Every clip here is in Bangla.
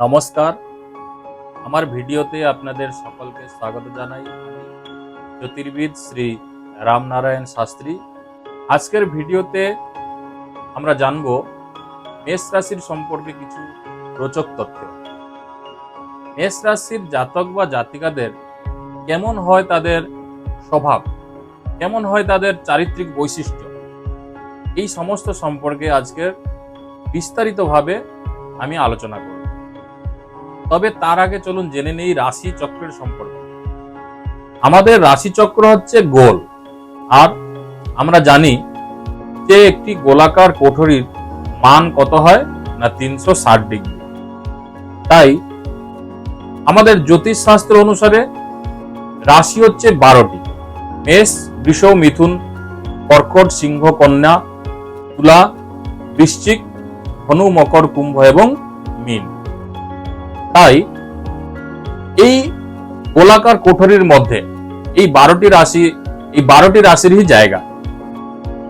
নমস্কার। আমার ভিডিওতে আপনাদের সকলকে স্বাগত জানাই আমি জ্যোতির্বিদ শ্রী রামনারায়ণ শাস্ত্রী। আজকের ভিডিওতে আমরা জানব মেষ রাশির সম্পর্কে কিছু রোচক তথ্য। মেষ রাশির জাতক বা জাতিকাদের কেমন হয় তাদের স্বভাব? কেমন হয় তাদের চারিত্রিক বৈশিষ্ট্য? এই সমস্ত সম্পর্কে আজকের বিস্তারিতভাবে আমি আলোচনা করব। তবে তার আগে চলুন জেনে নেই রাশি চক্রের সম্পর্কে। আমাদের রাশি চক্র হচ্ছে গোল। আর আমরা জানি যে একটি গোলাকার কোঠরির মান কত হয়? না, তিনশো ষাট ডিগ্রি। তাই আমাদের জ্যোতিষ শাস্ত্র অনুসারে রাশি হচ্ছে বারোটি। মেষ, বৃষ, মিথুন, কর্কট, সিংহ, কন্যা, তুলা, বৃশ্চিক, ধনু, মকর, কুম্ভ এবং মীন। তাই এই গোলাকার কোঠরির মধ্যে এই বারোটি রাশি, এই বারোটি রাশিরই জায়গা।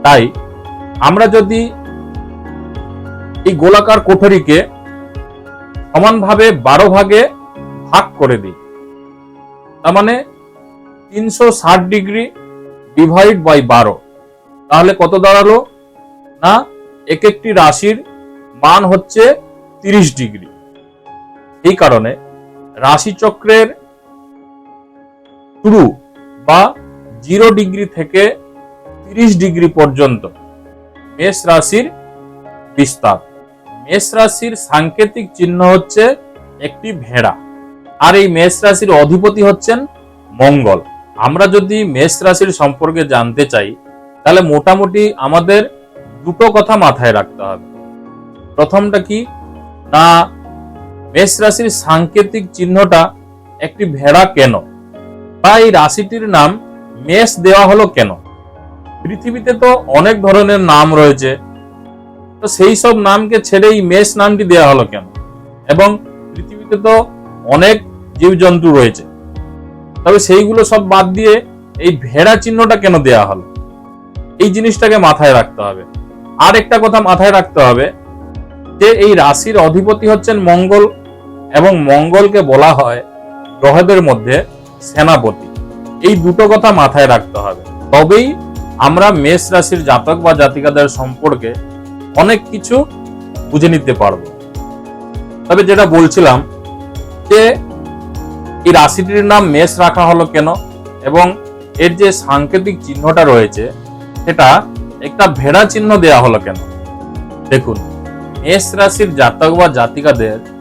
তাই আমরা যদি এই গোলাকার কোঠরিকে সমানভাবে বারো ভাগে ভাগ করে দিই, তার মানে তিনশো ষাট ডিগ্রি ডিভাইড বাই বারো, তাহলে কত দাঁড়াল? না এক একটি রাশির মান হচ্ছে তিরিশ ডিগ্রি। এই কারণে রাশিচক্রের শুরু বা জিরো ডিগ্রি থেকে তিরিশ ডিগ্রি পর্যন্ত মেষ রাশির বিস্তার। মেষ রাশির সাংকেতিক চিহ্ন হচ্ছে একটি ভেড়া। আর এই মেষ রাশির অধিপতি হচ্ছেন মঙ্গল। আমরা যদি মেষ রাশির সম্পর্কে জানতে চাই, তাহলে মোটামুটি আমাদের দুটো কথা মাথায় রাখতে হবে। প্রথমটা কি? না মেষ রাশির সাংকেতিক চিহ্নটা একটি ভেড়া কেন? বা এই রাশিটির নাম মেষ দেওয়া হলো কেন? পৃথিবীতে তো অনেক ধরনের নাম রয়েছে। তো সেই সব নামকে ছেড়ে এই মেষ নামটি দেওয়া হলো কেন? এবং পৃথিবীতে তো অনেক জীবজন্তু রয়েছে। তবে সেইগুলো সব বাদ দিয়ে এই ভেড়া চিহ্নটা কেন দেওয়া হলো? এই জিনিসটাকে মাথায় রাখতে হবে। আর একটা কথা মাথায় রাখতে হবে যে এই রাশির অধিপতি হচ্ছেন মঙ্গল এবং মঙ্গলকে বলা হয় গ্রহদের মধ্যে সেনাপতি। এই দুটো কথা মাথায় রাখতে হবে। তবেই আমরা মেষ রাশির জাতক বা জাতিকাদের সম্পর্কে অনেক কিছু বুঝে নিতে পারব। তবে যেটা বলছিলাম যে, এই রাশিটির নাম মেষ রাখা হলো কেন? এবং এর যে সাংকেতিক চিহ্নটা রয়েছে, সেটা একটা ভেড়া চিহ্ন দেয়া হলো কেন? দেখুন, মেষ রাশির জাতক বা জাতিকাদের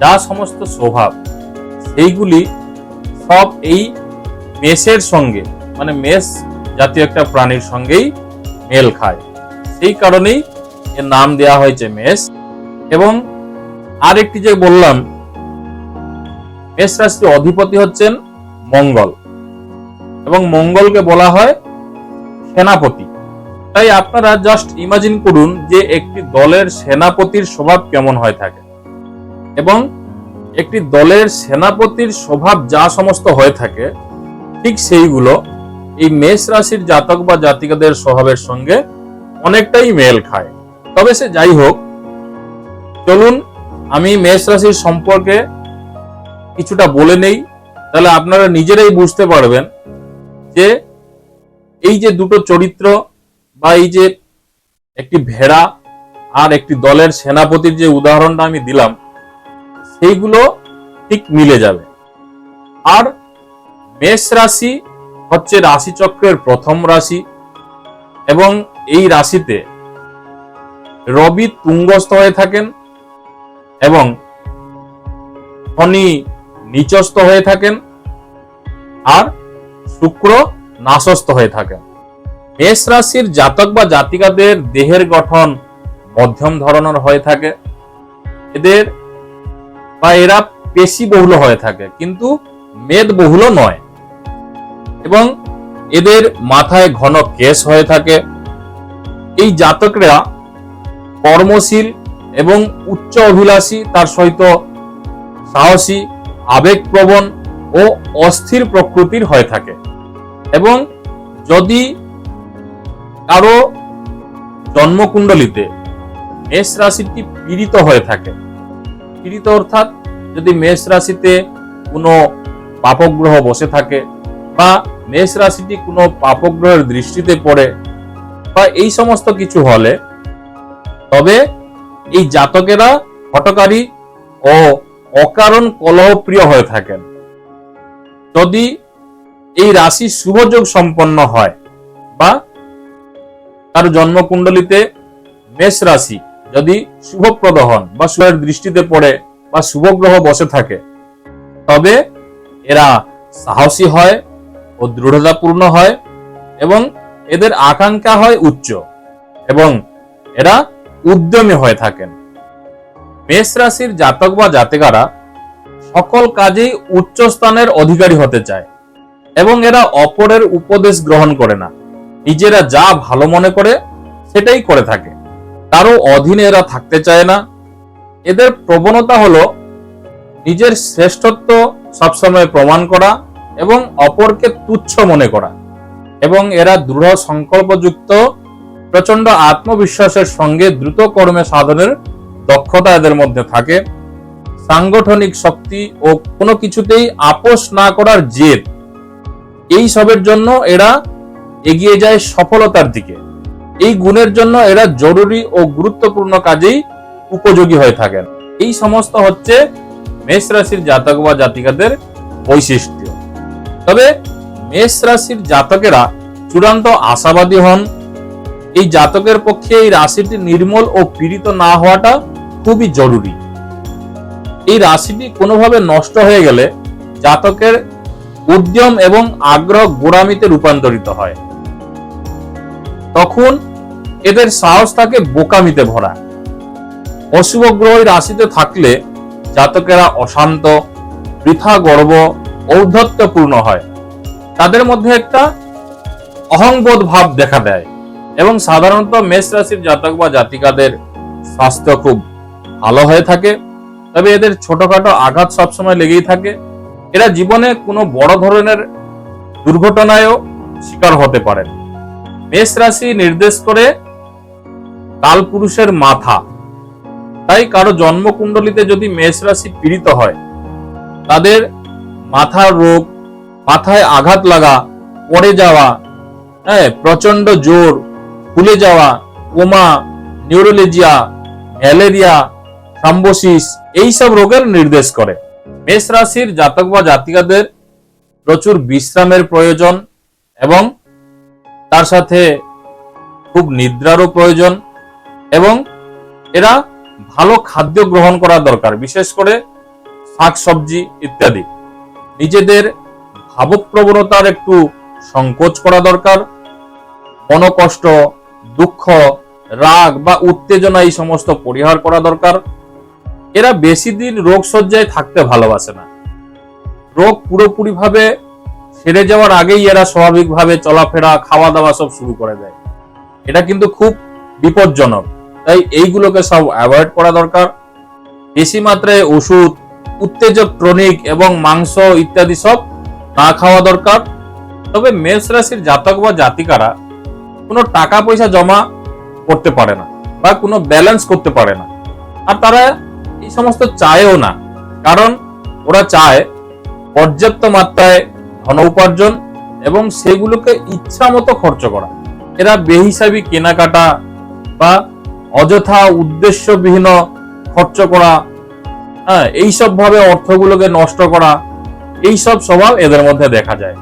যা সমস্ত স্বভাব, সেইগুলি সব এই মেষের সঙ্গে মানে মেষ জাতীয় একটা প্রাণীর সঙ্গেই মেল খায়। সেই কারণেই এর নাম দেয়া হয়েছে মেষ। এবং আরেকটি যে বললাম, মেষ রাশির অধিপতি হচ্ছেন মঙ্গল। এবং মঙ্গলকে বলা হয় সেনাপতি। তাই আপনারা জাস্ট ইমাজিন করুন যে একটি দলের সেনাপতির স্বভাব কেমন হয়ে থাকে। এবং একটি দলের সেনাপতির স্বভাব যা সমস্ত হয়ে থাকে, ঠিক সেইগুলো এই মেষ রাশির জাতক বা জাতিকাদের স্বভাবের সঙ্গে অনেকটাই মেল খায়। তবে সে যাই হোক, চলুন আমি মেষ রাশির সম্পর্কে কিছুটা বলে নেই, তাহলে আপনারা নিজেরাই বুঝতে পারবেন যে এই যে দুটো চরিত্র বা এই যে একটি ভেড়া আর একটি দলের সেনাপতির যে উদাহরণটা আমি দিলাম সেইগুলো ঠিক মিলে যাবে। আর মেষ রাশি হচ্ছে রাশিচক্রের প্রথম রাশি এবং এই রাশিতে রবি তুঙ্গস্থ হয়ে থাকেন এবং শনি নিচস্থ হয়ে থাকেন আর শুক্র নাশস্থ হয়ে থাকেন। মেষ রাশির জাতক বা জাতিকাদের দেহের গঠন মধ্যম ধরনের হয়ে থাকে। এদের বা এরা পেশি বহুল হয়ে থাকে, কিন্তু মেদ বহুল নয়। এবং এদের মাথায় ঘন কেশ হয়ে থাকে। এই জাতকরা কর্মশীল এবং উচ্চ অভিলাষী, তার সহিত সাহসী, আবেগপ্রবণ ও অস্থির প্রকৃতির হয়ে থাকে। এবং যদি কারও জন্মকুণ্ডলিতে মেষ রাশিটি পীড়িত হয়ে থাকে পীড়িত অর্থাৎ যদি মেষ রাশিতে কোনো পাপগ্রহ বসে থাকে বা মেষ রাশিটি কোনো পাপগ্রহের দৃষ্টিতে পড়ে বা এই সমস্ত কিছু হলে, তবে এই জাতকেরা হটকারী ও অকারণ কলহপ্রিয় হয়ে থাকেন। যদি এই রাশি শুভযোগ সম্পন্ন হয় বা তার জন্মকুণ্ডলিতে মেষ রাশি যদি শুভপ্রদ হন বা শুভের দৃষ্টিতে পড়ে বা শুভ গ্রহ বসে থাকে, তবে এরা সাহসী হয় ও দৃঢ়তাপূর্ণ হয় এবং এদের আকাঙ্ক্ষা হয় উচ্চ এবং এরা উদ্যমী হয়ে থাকেন। মেষ রাশির জাতক বা জাতিকারা সকল কাজেই উচ্চ স্থানের অধিকারী হতে চায় এবং এরা অপরের উপদেশ গ্রহণ করে না। নিজেরা যা ভালো মনে করে সেটাই করে থাকে। কারও অধীনে এরা থাকতে চায় না। এদের প্রবণতা হলো নিজের শ্রেষ্ঠত্ব সবসময় প্রমাণ করা এবং অপরকে তুচ্ছ মনে করা এবং এরা দৃঢ় সংকল্পযুক্ত প্রচণ্ড আত্মবিশ্বাসের সঙ্গে দ্রুত কর্মে সাধনের দক্ষতা এদের মধ্যে থাকে। সাংগঠনিক শক্তি ও কোনো কিছুতেই আপোষ না করার জেদ, এই সবের জন্য এরা এগিয়ে যায় সফলতার দিকে। এই গুণের জন্য এরা জরুরি ও গুরুত্বপূর্ণ কাজেই উপযোগী হয়ে থাকেন। এই সমস্ত হচ্ছে মেষ রাশির জাতক বা জাতিকাদের বৈশিষ্ট্য। তবে মেষ রাশির জাতকেরা চূড়ান্ত আশাবাদী হন। এই জাতকের পক্ষে এই রাশিটি নির্মল ও পীড়িত না হওয়াটা খুবই জরুরি। এই রাশিটি কোনোভাবে নষ্ট হয়ে গেলে জাতকের উদ্যম এবং আগ্রহ গোড়ামিতে রূপান্তরিত হয়। তখন এদের সাহস থাকে বোকামিতে ভরা। অশুভ গ্রহ রাশিতে থাকলে জাতকেরা অশান্ত, বৃথা গর্ব, ঔদ্ধত্যপূর্ণ হয়। তাদের মধ্যে একটা অহংবোধ ভাব দেখা দেয় এবং সাধারণত মেষ রাশির জাতক বা জাতিকাদের স্বাস্থ্য খুব ভালো হয়ে থাকে। তবে এদের ছোটখাটো আঘাত সবসময় লেগেই থাকে। এরা জীবনে কোনো বড় ধরনের দুর্ঘটনায়ও শিকার হতে পারেন। মেষ রাশি নির্দেশ করে কালপুরুষের মাথা। তাই কারও জন্মকুণ্ডলিতে যদি মেষ রাশি পীড়িত হয়, তাদের মাথার রোগ, মাথায় আঘাত লাগা, পড়ে যাওয়া হ্যাঁ প্রচণ্ড জোর ফুলে যাওয়া, কোমা, নিউরোলেজিয়া, ম্যালেরিয়া থ্রাম্বোসিস এইসব রোগের নির্দেশ করে। মেষ রাশির জাতক বা জাতিকাদের প্রচুর বিশ্রামের প্রয়োজন এবং তার সাথে খুব নিদ্রারও প্রয়োজন এবং এরা ভালো খাদ্য গ্রহণ করা দরকার, বিশেষ করে শাকসবজি ইত্যাদি। নিজেদের ভাবপ্রবণতার একটু সংকোচ করা দরকার। মনকষ্ট, দুঃখ, রাগ বা উত্তেজনা এই সমস্ত পরিহার করা দরকার। এরা বেশি দিন রোগ সজ্জায় থাকতে ভালোবাসে না। রোগ পুরোপুরি সেরে যাওয়ার আগেই এরা স্বাভাবিকভাবে চলাফেরা খাওয়া দাওয়া সব শুরু করে দেয়। এটা কিন্তু খুব বিপজ্জনক। তাই এইগুলোকে সব অ্যাভয়েড করা দরকার। বেশি মাত্রায় ওষুধ, উত্তেজক টনিক এবং মাংস ইত্যাদি সব না খাওয়া দরকার। তবে মেষ রাশির জাতক বা জাতিকারা কোনো টাকা পয়সা জমা করতে পারে না বা কোনো ব্যালেন্স করতে পারে না। আর তারা এই সমস্ত চায়ও না। কারণ ওরা চায় পর্যাপ্ত মাত্রায় ধন উপার্জন এবং সেগুলোকে ইচ্ছা মতো খরচ করা। এরা বেহিসাবি কেনাকাটা বা অযথা উদ্দেশ্যবিহীন খরচ করা হ্যাঁ এইসব ভাবে অর্থগুলোকে নষ্ট করা, এইসব স্বভাব এদের মধ্যে দেখা যায়।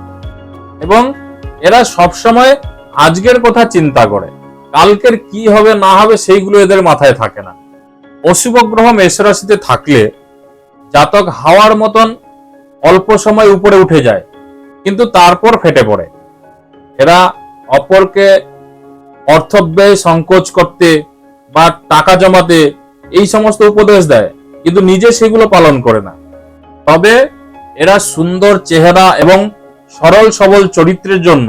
এবং এরা সবসময় আজকের কথা চিন্তা করে, কালকের কি হবে না হবে সেইগুলো এদের মাথায় থাকে না। অশুভ গ্রহ মেষ রাশিতে থাকলে জাতক হাওয়ার মতন অল্প সময় উপরে উঠে যায়। কিন্তু তারপর ফেটে পড়ে। এরা অপরকে অর্থব্যয় সংকোচ করতে বা টাকা জমাতে এই সমস্ত উপদেশ দেয়, কিন্তু নিজে সেগুলো পালন করে না। তবে এরা সুন্দর চেহারা এবং সরল সবল চরিত্রের জন্য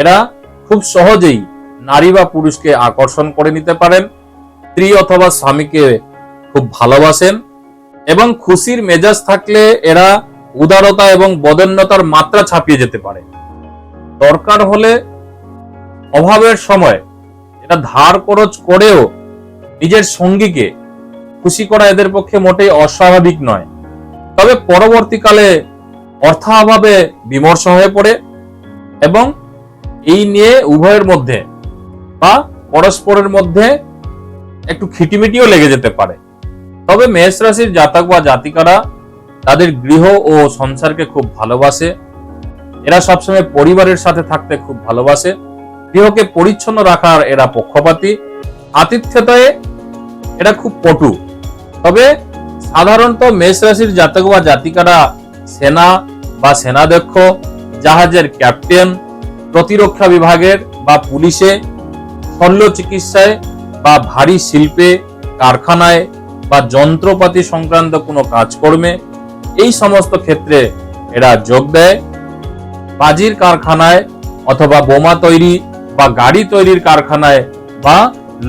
এরা খুব সহজেই নারী বা পুরুষকে আকর্ষণ করে নিতে পারেন, স্ত্রী অথবা স্বামীকে খুব ভালোবাসেন এবং খুশির মেজাজ থাকলে এরা উদারতা এবং বদন্যতার মাত্রা ছাপিয়ে যেতে পারে। দরকার হলে অভাবের সময় এটা ধার খরচ করেও নিজের সঙ্গীকে খুশি করা এদের পক্ষে মোটেই অস্বাভাবিক নয়। তবে পরবর্তীকালে অর্থাভাবে বিমর্ষ হয়ে পড়ে এবং এই নিয়ে উভয়ের মধ্যে বা পরস্পরের মধ্যে একটু খিটিমিটিও লেগে যেতে পারে। তবে মেষ রাশির জাতক বা জাতিকারা তাদের গৃহ ও সংসারকে খুব ভালোবাসে। এরা সবসময় পরিবারের সাথে থাকতে খুব ভালোবাসে। গৃহকে পরিচ্ছন্ন রাখার এরা পক্ষপাতী। আতিথ্যতায় এরা খুব পটু। তবে সাধারণত মেষ রাশির জাতক বা জাতিকারা সেনা বা সেনাধ্যক্ষ, জাহাজের ক্যাপ্টেন, প্রতিরক্ষা বিভাগের বা পুলিশে, শল্য চিকিৎসায় বা ভারী শিল্পে, কারখানায় বা যন্ত্রপাতি সংক্রান্ত কোনো কাজকর্মে এই সমস্ত ক্ষেত্রে এরা যোগ দেয়। বাজির কারখানায় অথবা বোমা তৈরি বা গাড়ি তৈরির কারখানায় বা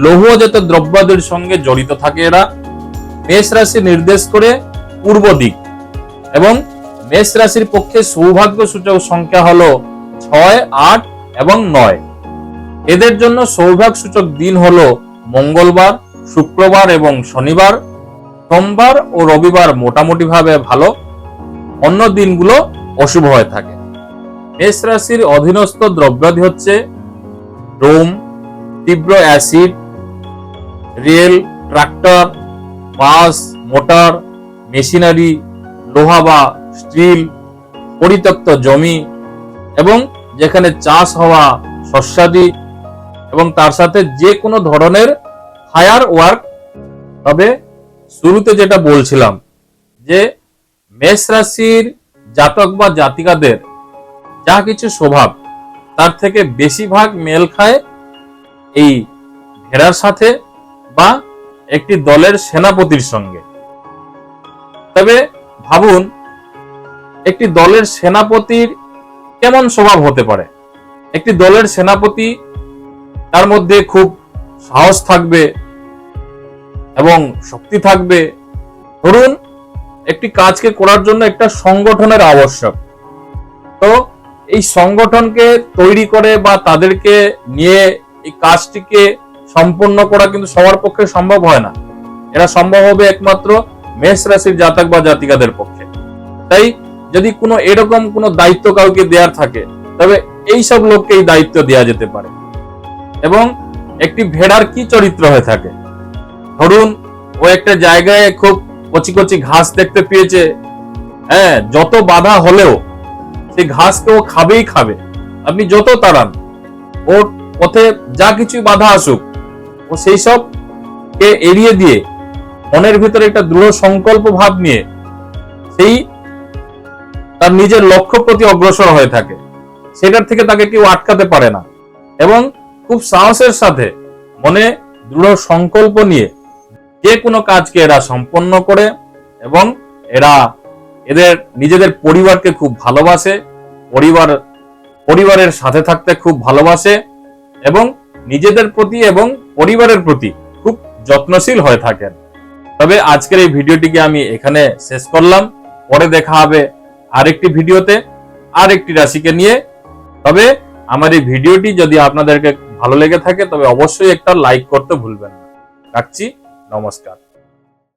লৌহজাত দ্রব্যাদির সঙ্গে জড়িত থাকে এরা। মেষ রাশি নির্দেশ করে পূর্ব দিক এবং মেষ রাশির পক্ষে সৌভাগ্য সূচক সংখ্যা হলো ছয়, আট এবং নয়। এদের জন্য সৌভাগ্য সূচক দিন হলো মঙ্গলবার, শুক্রবার এবং শনিবার। সোমবার ও রবিবার মোটামুটি ভাবে ভালো, অন্য দিনগুলো অশুভ হয়ে থাকে। মেষ রাশির অধীনস্থ দ্রব্যাদি হচ্ছে রোম, তীব্র acid, rail, tractor, bus, motor, machinery, লোহা বা স্টিল, পরিত্যক্ত জমি এবং যেখানে চাষ হওয়া শস্যাদি এবং তার সাথে যে কোনো ধরনের ফায়ার ওয়ার্ক, তবে শুরুতে যেটা বলছিলাম, যে মেষ রাশির জাতক বা জাতিকাদের যা কিছু স্বভাব, তার থেকে বেশিরভাগ মেল খায় এই ভেড়ার সাথে বা একটি দলের সেনাপতির সঙ্গে। তবে ভাবুন, একটি দলের সেনাপতির কেমন স্বভাব হতে পারে? একটি দলের সেনাপতি তার মধ্যে খুব সাহস থাকবে এবং শক্তি থাকবে, ধরুন একটি কাজকে করার জন্য একটা সংগঠনের আবশ্যক। তো এই সংগঠনকে তৈরি করে বা তাদেরকে নিয়ে এই কাজটিকে সম্পন্ন করা কিন্তু সবার পক্ষে সম্ভব হয় না। এরা সম্ভব হবে একমাত্র মেষ রাশির জাতক বা জাতিকাদের পক্ষে। তাই যদি কোনো এরকম কোনো দায়িত্ব কাউকে দেওয়ার থাকে, তবে এই সব লোককে এই দায়িত্ব দেওয়া যেতে পারে। এবং একটি ভেড়ার কি চরিত্র হয়ে থাকে? ধরুন, ও একটা জায়গায় খুব কচি কচি ঘাস দেখতে পেয়েছে। হ্যাঁ যত বাধা হলেও সেই ঘাসকে ও খাবেই খাবে। আপনি যত তাড়ান, ওর পথে যা কিছু বাধা আসুক, ও সেই সব কে এড়িয়ে দিয়ে মনের ভিতরে একটা দৃঢ় সংকল্প ভাব নিয়ে সেই তার নিজের লক্ষ্য প্রতি অগ্রসর হয়ে থাকে। সেটার থেকে তাকে কেউ আটকাতে পারে না। এবং খুব সাহসের সাথে মনে দৃঢ় সংকল্প নিয়ে যে কোনো কাজকে এরা সম্পন্ন করে এবং এরা এদের নিজেদের পরিবারকে খুব ভালোবাসে, পরিবার, পরিবারের সাথে থাকতে খুব ভালোবাসে এবং নিজেদের প্রতি এবং পরিবারের প্রতি খুব যত্নশীল হয়ে থাকেন। তবে আজকের এই ভিডিওটিকে আমি এখানে শেষ করলাম। পরে দেখা হবে আরেকটি ভিডিওতে আর একটি রাশিকে নিয়ে। তবে আমার এই ভিডিওটি যদি আপনাদেরকে ভালো লেগে থাকে, তবে অবশ্যই একটা লাইক করতে ভুলবেন না। রাখছি। নমস্কার